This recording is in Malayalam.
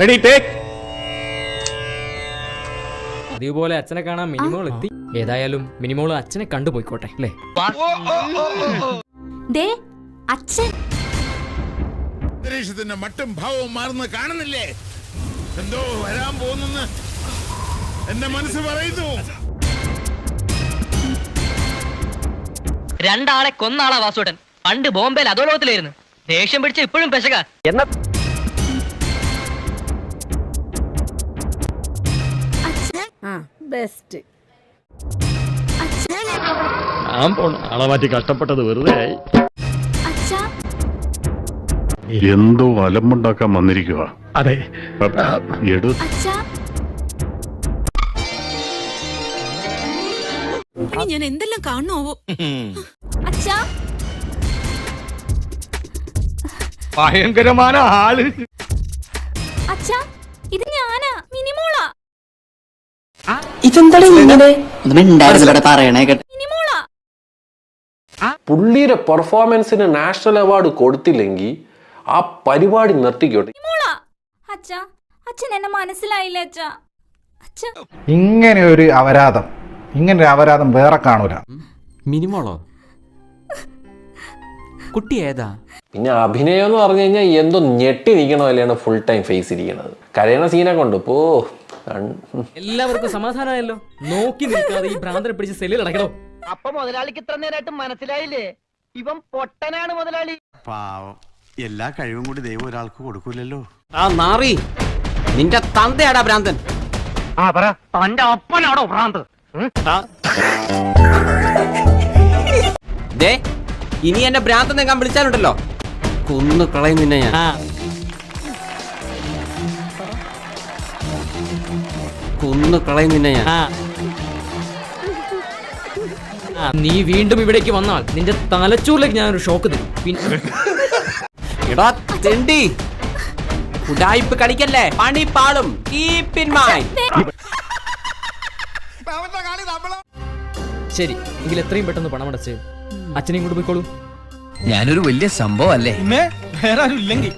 റെഡി ടേക്ക് അതേപോലെ അച്ഛനെ കാണാൻ മിനിമോൾ എത്തി. ഏതായാലും മിനിമോൾ അച്ഛനെ കണ്ടുപോയിക്കോട്ടെ അല്ലേ? ദേ അച്ഛൻ. അന്തരീക്ഷത്തിന്റെ മട്ടും ഭാവവും മാറുന്ന കാണുന്നില്ലേ? എന്തോ വരാൻ പോകുന്നെന്ന് എന്റെ മനസ്സ് പറയുന്നു. രണ്ടാളെ കൊന്നാളാ വാസുട്ടൻ പണ്ട് ബോംബെയിൽ അധോലോകത്തിലായിരുന്നു. ദേഷ്യം പിടിച്ച് ഇപ്പോഴും പെശക. ബെസ്റ്റ്. ഞാൻ പോണ ആളെ മാറ്റി കഷ്ടപ്പെട്ടത് വെറുതെ ആയി. അച്ഛാ എന്തോ അലമ്പുണ്ടാക്കാൻ വന്നിരിക്കുക അതെ. എടു. അച്ഛാ ഇനി ഞാൻ എന്തെല്ലാം കാണുവോ അച്ഛാ ഭയങ്കരമായ ആൾ. അച്ഛാ ഇത് ഞാനാ. മിനിമോളാ ഇതെന്താണ് ഇങ്ങനെ? പുള്ളിയുടെ പെർഫോമൻസിന് നാഷണൽ അവാർഡ് കൊടുത്തില്ലെങ്കിൽ ആ പരിപാടി നിർത്തിക്കോട്ടെ. അച്ഛൻ എന്നെ മനസ്സിലായില്ല ഇങ്ങനെ ഒരു അപരാധം. ഇങ്ങനെ ഒരു അപരാധം വേറെ കാണൂല. മിനിമോളോ? കുട്ടി ഏതാ? പിന്നെ അഭിനയം എന്ന് പറഞ്ഞു കഴിഞ്ഞാൽ എന്തോ ഞെട്ടി നിൽക്കണ പോലെയാണ് ഫുൾ ടൈം ഫേസ് ഇരിക്കുന്നത്. കരയണ സീനൊക്കെ ഉണ്ട്. പോ എല്ലാവർക്കും സമാധാനമായല്ലോ. നോക്കി നിൽക്കാതെ ഈ ഭ്രാന്തനെ പിടിച്ച് സെല്ലിൽ അടയ്ക്കണോ. അപ്പൊ മുതലാളിക്ക് ഇത്ര നേരമായിട്ട് മനസ്സിലായില്ലേ? ഇവൻ പൊട്ടനാണ് മുതലാളി. പാവം. എല്ലാ കഴിവും കൂടി ദൈവം ഒരാൾക്ക് കൊടുക്കൂലല്ലോ. ആ നാറി നിന്റെ തന്തയാടാ ഭ്രാന്തൻ. തന്റെ അപ്പനാടോ ഭ്രാന്ത്? ദേ ഇനി എന്നെ ഭ്രാന്തൻ നിൽക്കാൻ വിളിച്ചാലുണ്ടല്ലോ. കൊന്നു കളയും നിന്നെ ഞാൻ. കൊന്നു കളയും നിന്നെ ഞാൻ. നീ വീണ്ടും ഇവിടേക്ക് വന്നാൽ നിന്റെ തലച്ചോറിലേക്ക് ഞാനൊരു ഷോക്ക് തരും. പിന്നെ എടാ തെണ്ടി. ഉടായിപ്പ് കളിക്കല്ലേ? പണി പാളും. കീപ് ഇൻ മൈൻഡ് ശരി എങ്കിൽ എത്രയും പെട്ടെന്ന് പണമടച്ച് അച്ഛനെയും കൂടെ പോയിക്കോളൂ. ഞാനൊരു വലിയ സംഭവം അല്ലേ? വേറെ ആരും ഇല്ലെങ്കിൽ.